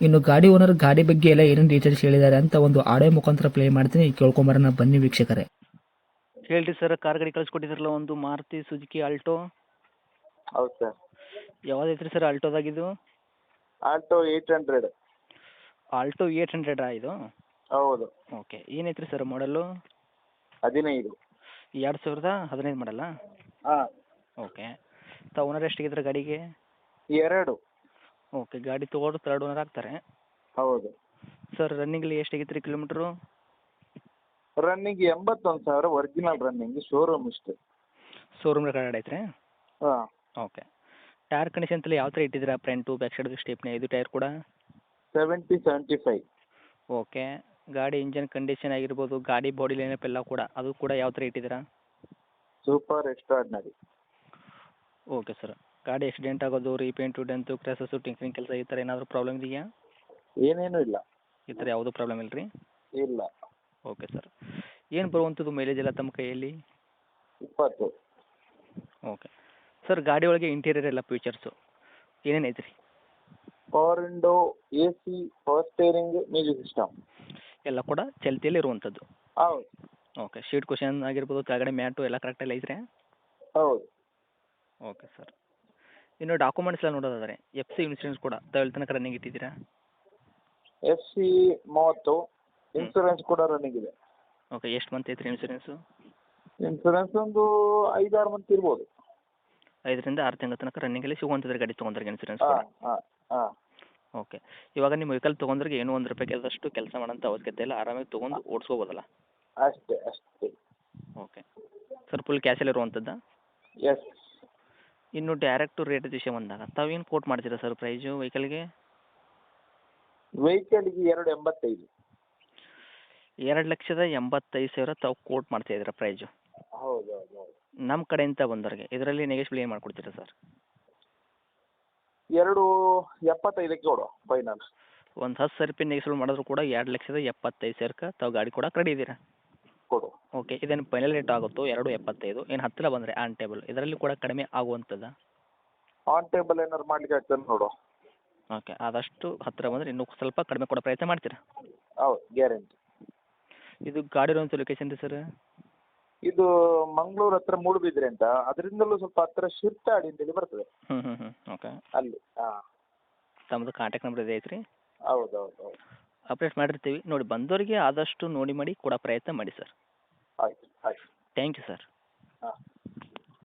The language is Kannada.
ಇನ್ನು ಗಾಡಿ ಓನರ್ ಗಾಡಿ ಬಗ್ಗೆ ಎಲ್ಲ ಏನೇನು ಡೀಟೇಲ್ಸ್ ಹೇಳಿದ್ದಾರೆ ಅಂತ ಒಂದು ಆಡಿಯೋ ಮುಖಾಂತರ ಪ್ಲೇ ಮಾಡ್ತೀನಿ. ಕೇಳ್ಕೊಂಬರೋಣ ಬನ್ನಿ ವೀಕ್ಷಕರೇ. ಹೇಳ್ರಿ ಸರ್ ಕಾರ್ ಗಾಡಿ ಕಳಿಸ್ಕೊಟ್ಟಿದ್ರಲ್ಲ ಒಂದು ಮಾರುತಿ ಸುಜುಕಿ ಆಲ್ಟೋ? ಹೌದು ಸರ್ ಯಾವ್ದೈತ್ರಿ sir ಆಲ್ಟೋದಾಗಿದ್ದು Alto eight hundred Alto eight ಹಂಡ್ರೆಡಾ ಇದು? ಹೌದು. ಓಕೆ ಏನೈತ್ರಿ ಸರ್ ಮಾಡಲು ಹದಿನೈದು. ಎರಡು ಸಾವಿರದ ಹದಿನೈದು ಮಾಡಲ್ಲ ಹಾಂ. ಓಕೆ ತ ಓನರ್ ಎಷ್ಟಿಗಿದ್ರೆ ಗಾಡಿಗೆ? ಎರಡು. ಓಕೆ ಗಾಡಿ ತೊಗೊಂಡು ತರ್ಡ್ ಓನರ್ ಆಗ್ತಾರೆ. ಹೌದು. ಸರ್ ರನ್ನಿಂಗಲ್ಲಿ ಎಷ್ಟಾಗಿತ್ತು ರೀ ಕಿಲೋಮೀಟ್ರು ರನ್ನಿಂಗ್ ಎಂಬತ್ತೊಂದು ಸಾವಿರ ಒರಿಜಿನಲ್ ರನ್ನಿಂಗ್ ಶೋರೂಮ್ ಇಷ್ಟು. ಶೋರೂಮ್ ರೆಕಾರ್ಡ್ ಐತ್ರಿ? ಹಾಂ. ಓಕೆ ಟೈರ್ ಕಂಡೀಷನ್ ತಲೆ ಯಾವ ಥರ ಇಟ್ಟಿದ್ದೀರಾ? ಫ್ರಂಟು ಬ್ಯಾಕ್ ಸೈಡ್ ಸ್ಟೇಪ್ನೇ ಇದು ಟೈರ್ ಕೂಡ? ಸೆವೆಂಟಿ ಸೆವೆಂಟಿ ಫೈವ್ ಓಕೆ ಗಾಡಿ ಇಂಜನ್ ಕಂಡೀಷನ್ ಆಗಿರ್ಬೋದು ಗಾಡಿ ಬಾಡಿ ಲೈನಪ್ ಎಲ್ಲ ಕೂಡ ಅದು ಕೂಡ ಯಾವ ಥರ ಇಟ್ಟಿದ್ದೀರಾ? ಸೂಪರ್ ಎಕ್ಸ್ಟ್ರಾಡ್ನರಿ ಓಕೆ ಸರ್ ಗಾಡಿ ಆಕ್ಸಿಡೆಂಟ್ ಆಗೋದು ರೀಪೇಂಟು ಡೆಂತು ಕ್ರ್ಯಾಸಸ್ಸು ಟಿಂಕರಿಂಗ್ ಕೆಲಸ ಈ ಥರ ಏನಾದರೂ ಪ್ರಾಬ್ಲಮ್ ಇದೆಯಾ? ಏನೇನು ಇಲ್ಲ. ಈ ಥರ ಯಾವುದೂ ಪ್ರಾಬ್ಲಮ್ ಇಲ್ಲ ರೀ ಇಲ್ಲ. ಓಕೆ ಸರ್ ಏನು ಬರುವಂಥದ್ದು ಮೈಲೇಜ್ ಎಲ್ಲ ತಮ್ಮ ಕೈಯಲ್ಲಿ? ಇಪ್ಪತ್ತು. ಓಕೆ ಸರ್ ಗಾಡಿ ಒಳಗೆ ಇಂಟೀರಿಯರ್ ಎಲ್ಲ ಫೀಚರ್ಸು ಏನೇನು ಐತ್ರಿ? Power window A C power steering music system ಎಲ್ಲ ಕೂಡ ಚಲ್ತಿಯಲ್ಲಿ ಇರುವಂಥದ್ದು ಹೌದು. ಓಕೆ ಶೀಟ್ ಕ್ವಶನ್ ಆಗಿರ್ಬೋದು ಕೆಳಗಡೆ ಮ್ಯಾಟು ಎಲ್ಲ ಕರೆಕ್ಟಲ್ಲಿ ಐತ್ರಿ? ಹೌದು. ಓಕೆ ಸರ್ ಇನ್ನು ಡಾಕ್ಯುಮೆಂಟ್ಸ್ ಎಲ್ಲ ನೋಡೋದಾದರೆ ಎಫ್ ಸಿ ಇನ್ಸೂರೆನ್ಸ್ ಕೂಡ ತಾವು ತನಕ ರನ್ನಿಂಗ್ ಇಟ್ಟಿದ್ದೀರಾ? ಎಫ್ ಸಿ ಮೂವತ್ತು ಇನ್ಸೂರೆನ್ಸ್ ಕೂಡ ರನ್ನಿಂಗ್ ಇದೆ. ಓಕೆ ಎಷ್ಟು ಮಂತ್ ಐತ್ರಿ ಇನ್ಸೂರೆನ್ಸು ಇನ್ಸೂರೆನ್ಸ್ ಒಂದು ಐದಾರು ಮಂತ್ ಇರ್ಬೋದು. ಐದರಿಂದ ಆರು ತಿಂಗಳ ತನಕ ರನ್ನಿಂಗಲ್ಲಿ ಸಿಗುವಂಥದ್ದು ಗಾಡಿ ತೊಗೊಂಡ್ರಿಗೆ ಇನ್ಸೂರೆನ್ಸ್ ಕೂಡ. ಹಾಂ ಹಾಂ. ಹಾಂ ಓಕೆ ಇವಾಗ ನಿಮ್ಮ ವೆಹಿಕಲ್ ತೊಗೊಂಡ್ರಿಗೆ ಏನು ಒಂದು ರೂಪಾಯಿ ಕೆಲಸಷ್ಟು ಕೆಲಸ ಮಾಡೋಂಥ ಅವಶ್ಯಕತೆ ಇಲ್ಲ ಆರಾಮಾಗಿ ತೊಗೊಂಡು ಓಡಿಸ್ಕೋಬೋದಲ್ಲ? ಅಷ್ಟೇ ಅಷ್ಟೇ. ಓಕೆ ಸರ್ ಫುಲ್ ಕ್ಯಾಶಲ್ಲಿ ಇರುವಂಥದ್ದು? ಎಸ್ ಇನ್ನು ಡೈರೆಕ್ಟು ರೇಟ್ ವಿಷಯ ಬಂದಾಗ ತಾವೇನು ಕೋಟ್ ಮಾಡ್ತೀರಾ ಸರ್ ಪ್ರೈಸು ವೆಹಿಕಲ್ಗೆ ವೆಹಿಕಲ್ಗೆ ಎರಡು ಎಂಬತ್ತೈದು. ಎರಡು ಲಕ್ಷದ ಎಂಬತ್ತೈದು ಸಾವಿರ ತಾವು ಕೋಟ್ ಮಾಡ್ತಾ ಇದ್ದೀರಾ ಪ್ರೈಸು ಹೌದು ಹೌದು ಹೌದು ನಮ್ಮ ಕಡೆಯಿಂದ ಬಂದವರಿಗೆ ಇದರಲ್ಲಿ ನೆಗೆಶ್ಬಲ್ ಏನು ಮಾಡ್ಕೊಡ್ತೀರಾ ಸರ್ ಎರಡು ಎಪ್ಪತ್ತೈದಕ್ಕೆ ಕೊಡುವ ಫೈನಲ್ ಒಂದು ಹತ್ತು ಸಾವಿರ ರೂಪಾಯಿ ನೆಗೆಶ್ಬಲ್ ಮಾಡಿದ್ರು ಕೂಡ ಎರಡು ಲಕ್ಷದ ಎಪ್ಪತ್ತೈದು ಸಾವಿರಕ್ಕೆ ತಾವು ಗಾಡಿ ಕೊಡಕ್ಕೆ ರೆಡಿ ಇದ್ದೀರಾ? ಕೊಡು ಓಕೆ ಇದೇನು ಫೈನಲ್ ರೇಟ್ ಆಗುತ್ತೋ ಎರಡು ಎಪ್ಪತ್ತೈದು. ಏನು ಹತ್ತಿರ ಬಂದರೆ ಆನ್ ಟೇಬಲ್ ಇದರಲ್ಲಿ ಕೂಡ ಕಡಿಮೆ ಆಗುವಂಥದ್ದು? ಆನ್ ಟೇಬಲ್ ಏನಾದ್ರು ಮಾಡ್ಲಿಕ್ಕೆ ಆಗ್ತದೆ ನೋಡು. ಓಕೆ ಆದಷ್ಟು ಹತ್ತಿರ ಬಂದರೆ ಇನ್ನೂ ಸ್ವಲ್ಪ ಕಡಿಮೆ ಕೊಡೋ ಪ್ರಯತ್ನ ಮಾಡ್ತೀರಾ? ಹೌದು ಗ್ಯಾರಂಟಿ ಇದು ಗಾಡಿ ಇರುವಂಥ ಲೊಕೇಶನ್ ರೀ ಸರ್ ಇದು ಮಂಗಳೂರು ಹತ್ರ ಮೂಡುಬಿದ್ರೆ ಅಂತ ಅದರಿಂದಲೂ ಸ್ವಲ್ಪ ಹತ್ರ ಶಿರ್ತಾಡಿ ಅಂತೇಳಿ ಬರ್ತದೆ. ಹ್ಞೂ ಹ್ಞೂ ಹ್ಞೂ ಓಕೆ ಅಲ್ಲಿ ಹಾಂ. ತಮ್ಮದು ಕಾಂಟ್ಯಾಕ್ಟ್ ನಂಬರ್ ಇದೆ ಐತ್ರಿ? ಹೌದು ಹೌದು ಹೌದು. ಅಪ್ಡೇಟ್ ಮಾಡಿರ್ತೀವಿ. ನೋಡಿ ಬಂದವರಿಗೆ ಆದಷ್ಟು ನೋಡಿ ಮಾಡಿ ಕೊಡೋ ಪ್ರಯತ್ನ ಮಾಡಿ sir Thank you, sir. Uh,